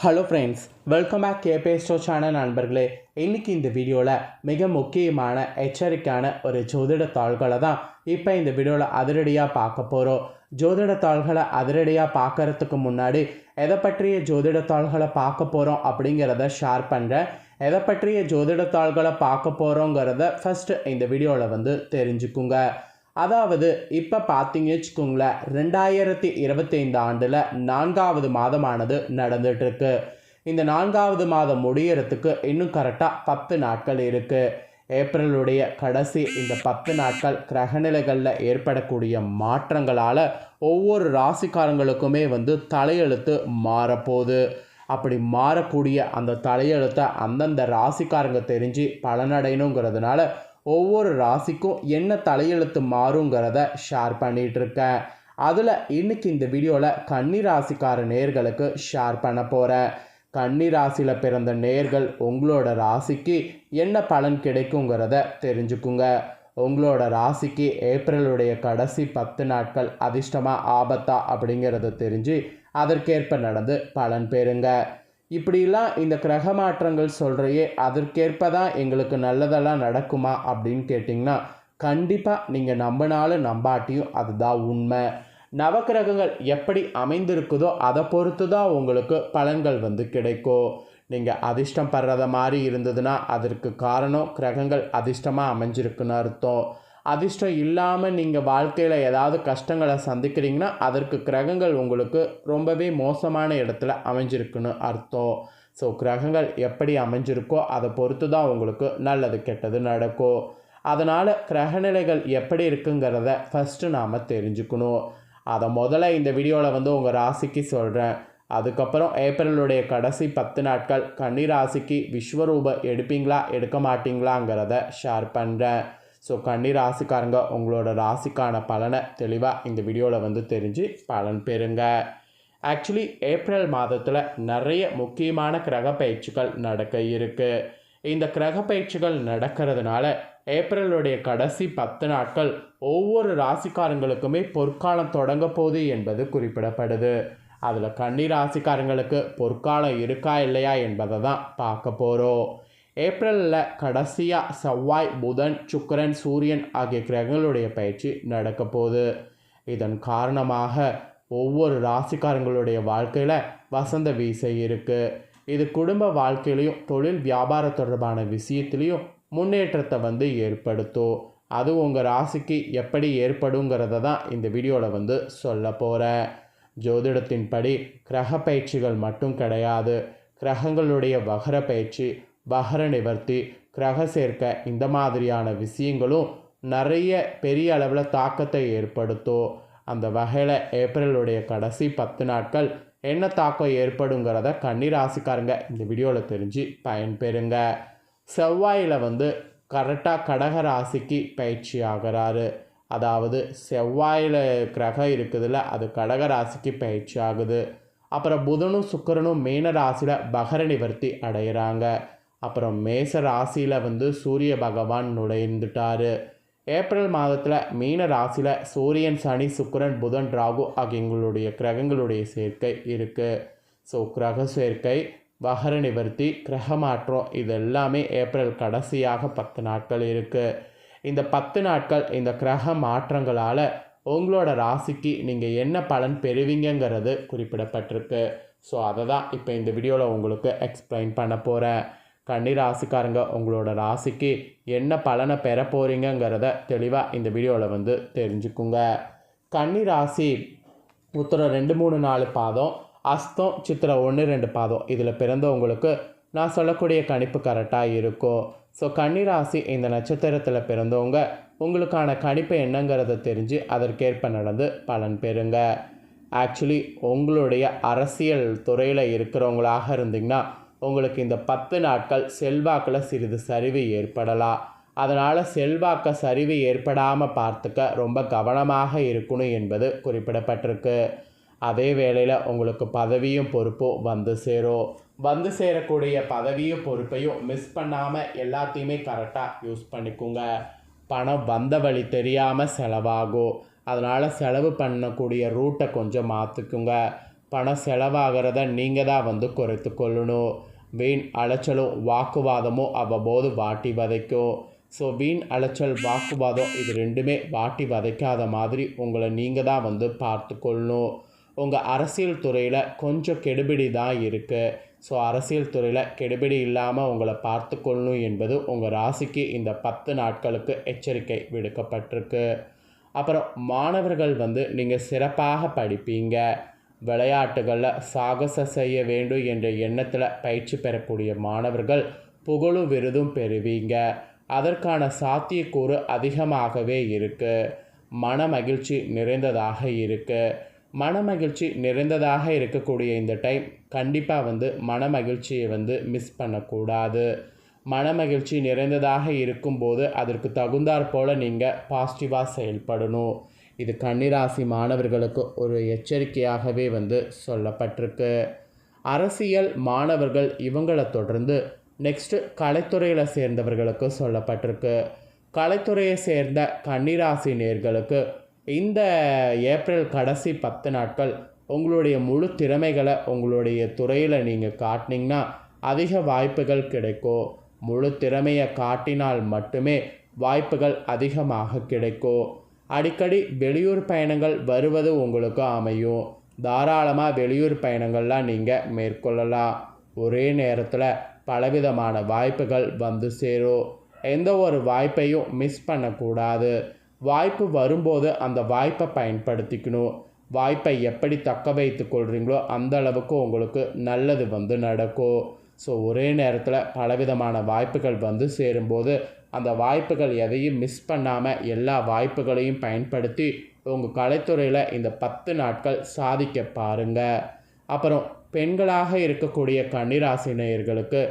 Hello friends welcome back கேபே ஸ்டோ channel நண்பர்களே. இன்றைக்கி இந்த வீடியோவில் மிக முக்கியமான எச்சரிக்கையான ஒரு ஜோதிட தாள்களை தான் இப்போ இந்த வீடியோவில் அதிரடியாக பார்க்க போகிறோம் ஜோதிட தாள்களை அதிரடியாக பார்க்கறதுக்கு முன்னாடி எதை பற்றிய ஜோதிட தாள்களை பார்க்க போகிறோம் அப்படிங்கிறத ஷேர் பண்ணுறேன் எதை பற்றிய ஜோதிட தாள்களை பார்க்க போகிறோங்கிறத ஃபஸ்ட்டு இந்த வீடியோவில் வந்து தெரிஞ்சுக்குங்க. அதாவது இப்போ பார்த்தீங்க வச்சுக்கோங்களேன் ரெண்டாயிரத்தி இருபத்தைந்து ஆண்டில் நான்காவது மாதமானது நடந்துகிட்ருக்கு இந்த நான்காவது மாதம் முடியறதுக்கு இன்னும் கரெக்டாக பத்து நாட்கள் இருக்குது ஏப்ரலுடைய கடைசி இந்த பத்து நாட்கள் கிரகநிலைகளில் ஏற்படக்கூடிய மாற்றங்களால் ஒவ்வொரு ராசிக்காரங்களுக்குமே வந்து தலையெழுத்து மாறப்போகுது. அப்படி மாறக்கூடிய அந்த தலையெழுத்தை அந்தந்த ராசிக்காரங்க தெரிஞ்சு பலனடையணுங்கிறதுனால ஒவ்வொரு ராசிக்கும் என்ன தலையெழுத்து மாறுங்கிறத ஷேர் பண்ணிகிட்ருக்கேன் அதில் இன்னைக்கு இந்த வீடியோவில் கன்னி ராசிக்கார நேர்களுக்கு ஷேர் பண்ண போகிறேன் கன்னி ராசியில் பிறந்த நேர்கள் உங்களோட ராசிக்கு என்ன பலன் கிடைக்குங்கிறத தெரிஞ்சுக்குங்க. உங்களோட ராசிக்கு ஏப்ரலுடைய கடைசி பத்து நாட்கள் அதிர்ஷ்டமாக ஆபத்தா அப்படிங்கிறத தெரிஞ்சு அதற்கேற்ப நடந்து பலன் பெறுங்க. இப்படிலாம் இந்த கிரக மாற்றங்கள் சொல்கிறையே அதற்கேற்ப தான் எங்களுக்கு நல்லதெல்லாம் நடக்குமா அப்படின்னு கேட்டிங்கன்னா கண்டிப்பாக நீங்கள் நம்பினாலும் நம்பாட்டியும் அதுதான் உண்மை. நவக்கிரகங்கள் எப்படி அமைந்திருக்குதோ அதை பொறுத்து தான் உங்களுக்கு பலன்கள் வந்து கிடைக்கும். நீங்கள் அதிர்ஷ்டம் படுறத மாதிரி இருந்ததுன்னா அதற்கு காரணம் கிரகங்கள் அதிர்ஷ்டமாக அமைஞ்சிருக்குன்னு அர்த்தம். அதிர்ஷ்டம் இல்லாமல் நீங்கள் வாழ்க்கையில் ஏதாவது கஷ்டங்களை சந்திக்கிறீங்கன்னா அதற்கு கிரகங்கள் உங்களுக்கு ரொம்பவே மோசமான இடத்துல அமைஞ்சிருக்குன்னு அர்த்தம். ஸோ கிரகங்கள் எப்படி அமைஞ்சிருக்கோ அதை பொறுத்து தான் உங்களுக்கு நல்லது கெட்டது நடக்கும். அதனால் கிரகநிலைகள் எப்படி இருக்குங்கிறத ஃபஸ்ட்டு நாம் தெரிஞ்சுக்கணும். அதை முதல்ல இந்த வீடியோவில் வந்து உங்கள் ராசிக்கு சொல்கிறேன் அதுக்கப்புறம் ஏப்ரலுடைய கடைசி பத்து நாட்கள் கன்னி ராசிக்கு விஸ்வரூபம் எடுப்பீங்களா எடுக்க மாட்டீங்களாங்கிறத ஷேர் பண்ணுறேன் ஸோ கன்னி ராசிக்காரங்க உங்களோட ராசிக்கான பலனை தெளிவாக இந்த வீடியோவில் வந்து தெரிஞ்சு பலன் பெறுங்க. ஆக்சுவலி ஏப்ரல் மாதத்தில் நிறைய முக்கியமான கிரக பயிற்சிகள் நடக்க இருக்குது இந்த கிரக பயிற்சிகள் நடக்கிறதுனால ஏப்ரலுடைய கடைசி பத்து நாட்கள் ஒவ்வொரு ராசிக்காரங்களுக்குமே பொற்காலம் தொடங்க போகுது என்பது குறிப்பிடப்படுது. அதில் கன்னி ராசிக்காரங்களுக்கு பொற்காலம் இருக்கா இல்லையா என்பதை தான் பார்க்க போகிறோம் ஏப்ரலில் கடைசியாக செவ்வாய் புதன் சுக்கரன் சூரியன் ஆகிய கிரகங்களுடைய பயிற்சி நடக்க போகுது. இதன் காரணமாக ஒவ்வொரு ராசிக்காரங்களுடைய வாழ்க்கையில் வசந்த வீசை இருக்குது இது குடும்ப வாழ்க்கையிலையும் தொழில் வியாபார தொடர்பான விஷயத்துலேயும் முன்னேற்றத்தை வந்து ஏற்படுத்தும். அது உங்கள் ராசிக்கு எப்படி ஏற்படுங்கிறத தான் இந்த வீடியோவில் வந்து சொல்ல போகிறேன் ஜோதிடத்தின்படி கிரக பயிற்சிகள் மட்டும் கிடையாது. கிரகங்களுடைய வகர பயிற்சி பகர நிவர்த்தி கிரக சேர்க்கை இந்த மாதிரியான விஷயங்களும் நிறைய பெரிய அளவில் தாக்கத்தை ஏற்படுத்தும் அந்த வகையில் ஏப்ரலுடைய கடைசி பத்து நாட்கள் என்ன தாக்கம் ஏற்படுங்கிறத கன்னி ராசிக்காரங்க இந்த வீடியோவில் தெரிஞ்சு பயன்பெறுங்க. செவ்வாயில் வந்து கரெக்டாக கடக ராசிக்கு பயிற்சி ஆகிறாரு. அதாவது செவ்வாயில் கிரகம் இருக்குதுல்ல அது கடக ராசிக்கு பயிற்சி ஆகுது. அப்புறம் புதனும் சுக்கரனும் மீன ராசியில் பகர நிவர்த்தி அடைகிறாங்க அப்புறம் மேச ராசியில் வந்து சூரிய பகவான் நுழைந்துட்டார். ஏப்ரல் மாதத்தில் மீன ராசியில் சூரியன் சனி சுக்கரன் புதன் ராகு ஆகியங்களுடைய கிரகங்களுடைய சேர்க்கை இருக்குது ஸோ கிரக சேர்க்கை வகர நிவர்த்தி கிரக மாற்றம் இது எல்லாமே ஏப்ரல் கடைசியாக பத்து நாட்கள் இருக்குது இந்த பத்து நாட்கள் இந்த கிரக மாற்றங்களால் உங்களோட ராசிக்கு நீங்கள் என்ன பலன் பெறுவீங்கங்கிறது குறிப்பிடப்பட்டிருக்கு. ஸோ அதை தான் இப்போ இந்த வீடியோவில் உங்களுக்கு எக்ஸ்பிளைன் பண்ண போகிறேன் கன்னி ராசிக்காரங்க உங்களோட ராசிக்கு என்ன பலனை பெற போகிறீங்கங்கிறத தெளிவாக இந்த வீடியோவில் வந்து தெரிஞ்சுக்குங்க. கன்னி ராசி உத்தரம் ரெண்டு மூணு நாலு பாதம் அஸ்தம் சித்திரை ஒன்று ரெண்டு பாதம். இதில் பிறந்தவங்களுக்கு நான் சொல்லக்கூடிய கணிப்பு கரெக்டாக இருக்கும். ஸோ கன்னிராசி இந்த நட்சத்திரத்தில் பிறந்தவங்க உங்களுக்கான கணிப்பு என்னங்கிறத தெரிஞ்சு அதற்கேற்ப நடந்து பலன் பெறுங்க. ஆக்சுவலி உங்களுடைய அரசியல் துறையில் இருக்கிறவங்களாக இருந்தீங்கன்னா உங்களுக்கு இந்த பத்து நாட்கள் செல்வாக்கில் சிறிது சரிவு ஏற்படலாம் அதனால் செல்வாக்க சரிவு ஏற்படாமல் பார்த்துக்க ரொம்ப கவனமாக இருக்கணும் என்பது குறிப்பிடப்பட்டிருக்கு. அதே வேளையில் உங்களுக்கு பதவியும் பொறுப்பும் வந்து சேரும் வந்து சேரக்கூடிய பதவியும் பொறுப்பையும் மிஸ் பண்ணாமல் எல்லாத்தையுமே கரெக்டாக யூஸ் பண்ணிக்கோங்க. பணம் வந்த வழி தெரியாமல் செலவாகும் அதனால் செலவு பண்ணக்கூடிய ரூட்டை கொஞ்சம் மாற்றிக்குங்க பணம் செலவாகிறத நீங்கள் தான் வந்து குறைத்து கொள்ளணும். வீண் அலைச்சலும் வாக்குவாதமும் அவ்வப்போது வாட்டி வதைக்கும் ஸோ வீண் அலைச்சல் வாக்குவாதம் இது ரெண்டுமே வாட்டி வதைக்காத மாதிரி உங்களை நீங்கள் தான் வந்து பார்த்து கொள்ளணும் உங்கள் அரசியல் துறையில் கொஞ்சம் கெடுபிடி தான் இருக்குது ஸோ அரசியல் துறையில் கெடுபிடி இல்லாமல் உங்களை பார்த்து கொள்ளணும் என்பது உங்கள் ராசிக்கு இந்த பத்து நாட்களுக்கு எச்சரிக்கை விடுக்கப்பட்டிருக்கு. அப்புறம் மாணவர்கள் வந்து நீங்கள் சிறப்பாக படிப்பீங்க. விளையாட்டுகளில் சாகசம் செய்ய வேண்டும் என்ற எண்ணத்தில் பயிற்சி பெறக்கூடிய மாணவர்கள் புகழும் விருதும் பெறுவீங்க. அதற்கான சாத்தியக்கூறு அதிகமாகவே இருக்குது மன மகிழ்ச்சி நிறைந்ததாக இருக்குது மன மகிழ்ச்சி நிறைந்ததாக இருக்கக்கூடிய இந்த டைம் கண்டிப்பாக வந்து மன மகிழ்ச்சியை வந்து மிஸ் பண்ணக்கூடாது. மன மகிழ்ச்சி நிறைந்ததாக இருக்கும்போது அதற்கு தகுந்தாற் போல் நீங்கள் பாசிட்டிவாக செயல்படணும். இது கன்னிராசி மாணவர்களுக்கு ஒரு எச்சரிக்கையாகவே வந்து சொல்லப்பட்டிருக்கு. அரசியல் மாணவர்கள் இவங்களை தொடர்ந்து நெக்ஸ்ட்டு கலைத்துறையில் சேர்ந்தவர்களுக்கு சொல்லப்பட்டிருக்கு. கலைத்துறையை சேர்ந்த கன்னிராசி நேர்களுக்கு இந்த ஏப்ரல் கடைசி பத்து நாட்கள் உங்களுடைய முழு திறமைகளை உங்களுடைய துறையில் நீங்கள் காட்டினீங்கன்னா அதிக வாய்ப்புகள் கிடைக்கும். முழு திறமையை காட்டினால் மட்டுமே வாய்ப்புகள் அதிகமாக கிடைக்கும். அடிக்கடி வெளியூர் பயணங்கள் வருவது உங்களுக்கு அமையும். தாராளமாக வெளியூர் பயணங்கள்லாம் நீங்கள் மேற்கொள்ளலாம். ஒரே நேரத்தில் பலவிதமான வாய்ப்புகள் வந்து சேரும். எந்த ஒரு வாய்ப்பையும் மிஸ் பண்ணக்கூடாது. வாய்ப்பு வரும்போது அந்த வாய்ப்பை பயன்படுத்திக்கணும். வாய்ப்பை எப்படி தக்க வைத்து கொள்கிறீங்களோ அந்த அளவுக்கு உங்களுக்கு நல்லது வந்து நடக்கும். ஸோ ஒரே நேரத்தில் பலவிதமான வாய்ப்புகள் வந்து சேரும்போது அந்த வாய்ப்புகள் எதையும் மிஸ் பண்ணாமல் எல்லா வாய்ப்புகளையும் பயன்படுத்தி உங்கள் கலைத்துறையில் இந்த பத்து நாட்கள் சாதிக்க பாருங்கள் அப்புறம் பெண்களாக இருக்கக்கூடிய கன்னிராசினியர்களுக்கு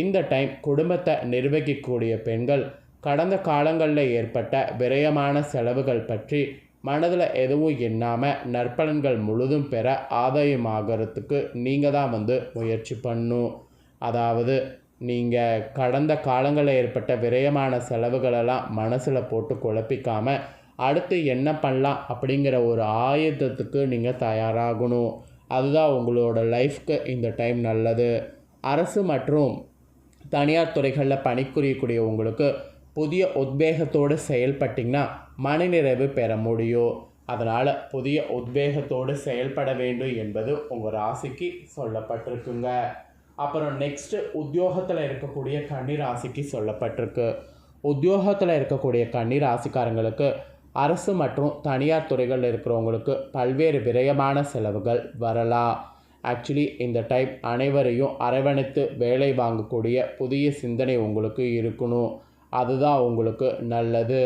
இந்த டைம் குடும்பத்தை நிர்வகிக்கக்கூடிய பெண்கள் கடந்த காலங்களில் ஏற்பட்ட விரயமான செலவுகள் பற்றி மனதில் எதுவும் எண்ணாமல் நற்பலன்கள் முழுதும் பெற ஆதாயமாகறதுக்கு நீங்கள் தான் வந்து முயற்சி பண்ணும். அதாவது நீங்கள் கடந்த காலங்களில் ஏற்பட்ட விரயமான செலவுகளெல்லாம் மனசில் போட்டு குழப்பிக்காமல் அடுத்து என்ன பண்ணலாம் அப்படிங்கிற ஒரு ஆயுதத்துக்கு நீங்கள் தயாராகணும். அதுதான் உங்களோட லைஃப்க்கு இந்த டைம் நல்லது. அரசு மற்றும் தனியார் துறைகளில் பணிபுரியக்கூடிய உங்களுக்கு புதிய உத்வேகத்தோடு செயல்பட்டிங்கன்னா மனநிறைவு பெற முடியும். அதனால் புதிய உத்வேகத்தோடு செயல்பட வேண்டும் என்பது உங்கள் ராசிக்கு சொல்லப்பட்டிருக்குங்க. அப்புறம் நெக்ஸ்ட்டு உத்தியோகத்தில் இருக்கக்கூடிய கன்னி ராசிக்கு சொல்லப்பட்டிருக்கு. உத்தியோகத்தில் இருக்கக்கூடிய கன்னி ராசிக்காரங்களுக்கு அரசு மற்றும் தனியார் துறைகளில் இருக்கிறவங்களுக்கு பல்வேறு விரயமான செலவுகள் வரலாம். ஆக்சுவலி இந்த டைப் அனைவரையும் அரவணைத்து வேலை வாங்கக்கூடிய புதிய சிந்தனை உங்களுக்கு இருக்கணும். அதுதான் உங்களுக்கு நல்லது.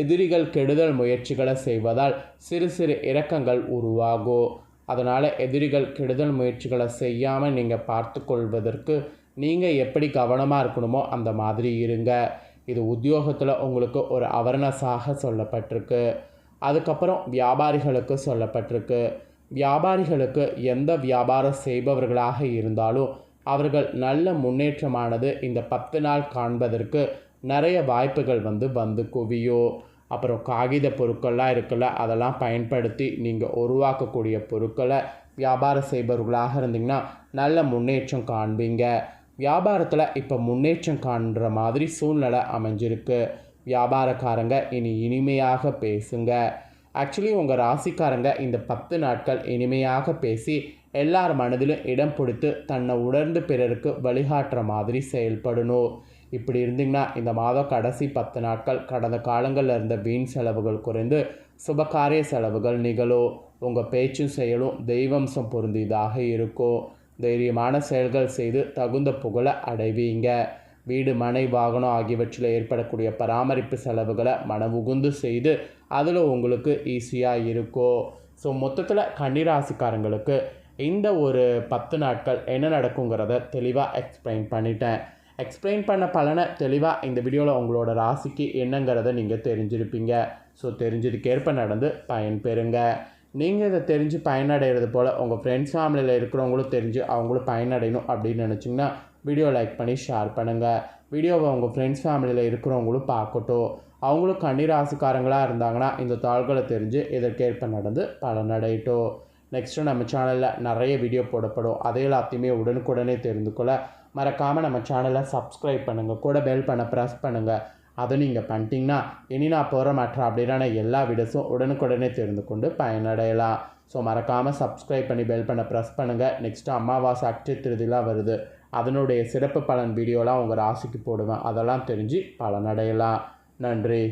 எதிரிகள் கெடுதல் முயற்சிகளை செய்வதால் சிறு சிறு இறக்கங்கள் உருவாகும். அதனால் எதிரிகள் கெடுதல் முயற்சிகளை செய்யாமல் நீங்கள் பார்த்து கொள்வதற்கு நீங்கள் எப்படி கவனமாக இருக்கணுமோ அந்த மாதிரி இருங்க. இது உத்தியோகத்தில் உங்களுக்கு ஒரு அவர்னஸாக சொல்லப்பட்டிருக்கு. அதுக்கப்புறம் வியாபாரிகளுக்கு சொல்லப்பட்டிருக்கு. வியாபாரிகளுக்கு எந்த வியாபாரம் செய்பவர்களாக இருந்தாலும் அவர்கள் நல்ல முன்னேற்றமானது இந்த பத்து நாள் காண்பதற்கு நிறைய வாய்ப்புகள் வந்து வந்து குவியும். அப்புறம் காகித பொருட்கள்லாம் இருக்குல்ல அதெல்லாம் பயன்படுத்தி நீங்கள் உருவாக்கக்கூடிய பொருட்களை வியாபாரம் செய்பவர்களாக இருந்தீங்கன்னா நல்ல முன்னேற்றம் காண்பீங்க. வியாபாரத்தில் இப்போ முன்னேற்றம் காண்ற மாதிரி சூழ்நிலை அமைஞ்சிருக்கு. வியாபாரக்காரங்க இனி இனிமையாக பேசுங்க. ஆக்சுவலி உங்கள் ராசிக்காரங்க இந்த பத்து நாட்கள் இனிமையாக பேசி எல்லார் மனதிலும் இடம் பிடித்து தன்னை உணர்ந்து பிறருக்கு வழிகாட்டுற மாதிரி செயல்படணும். இப்படி இருந்தீங்கன்னா இந்த மாதம் கடைசி பத்து நாட்கள் கடந்த காலங்களில் இருந்த வீண் செலவுகள் குறைந்து சுபகாரிய செலவுகள் நிகழும். உங்கள் பேச்சும் செயலும் தெய்வம்சம் பொருந்தியதாக இருக்கும். தைரியமான செயல்கள் செய்து தகுந்த புகழை அடைவீங்க. வீடு மனை வாகனம் ஆகியவற்றில் ஏற்படக்கூடிய பராமரிப்பு செலவுகளை மனவுகுந்து செய்து அதில் உங்களுக்கு ஈஸியாக இருக்கும். ஸோ மொத்தத்தில் கன்னிராசிக்காரங்களுக்கு இந்த ஒரு பத்து நாட்கள் என்ன நடக்குங்கிறத தெளிவாக எக்ஸ்பிளைன் பண்ணிட்டேன். எக்ஸ்பிளைன் பண்ண பலனை தெளிவாக இந்த வீடியோவில் உங்களோட ராசிக்கு என்னங்கிறத நீங்கள் தெரிஞ்சிருப்பீங்க. ஸோ தெரிஞ்சதுக்கேற்ப நடந்து பயன்பெறுங்க. நீங்கள் இதை தெரிஞ்சு பயனடைகிறது போல் உங்கள் ஃப்ரெண்ட்ஸ் ஃபேமிலியில் இருக்கிறவங்களும் தெரிஞ்சு அவங்களும் பயனடையணும் அப்படின்னு நினச்சிங்கன்னா வீடியோ லைக் பண்ணி ஷேர் பண்ணுங்கள் வீடியோவை உங்கள் ஃப்ரெண்ட்ஸ் ஃபேமிலியில் இருக்கிறவங்களும் பார்க்கட்டும். அவங்களும் கண்ணீராசுக்காரங்களாக இருந்தாங்கன்னா இந்த தாள்களை தெரிஞ்சு இதற்கேற்ப நடந்து பலனடையட்டும். நெக்ஸ்ட்டு நம்ம சேனலில் நிறைய வீடியோ போடப்படும். அதை எல்லாத்தையுமே உடனுக்குடனே தெரிந்து கொள்ள மறக்காமல் நம்ம சேனலை சப்ஸ்கிரைப் பண்ணுங்கள் கூட பெல் பண்ண ப்ரெஸ் பண்ணுங்கள் அதை நீங்கள் பண்ணிட்டீங்கன்னா இனி நான் போகிற மற்ற அப்படின்னா எல்லா வீடியோஸும் உடனுக்குடனே தெரிந்து கொண்டு பயனடையலாம். ஸோ மறக்காமல் சப்ஸ்கிரைப் பண்ணி பெல் பண்ண ப்ரெஸ் பண்ணுங்கள் நெக்ஸ்ட்டு அமாவாசை அக்ஷய திருதிலாம் வருது. அதனுடைய சிறப்பு பலன் வீடியோலாம் உங்கள் ராசிக்கு போடுவேன். அதெல்லாம் தெரிஞ்சு பலனடையலாம். நன்றி.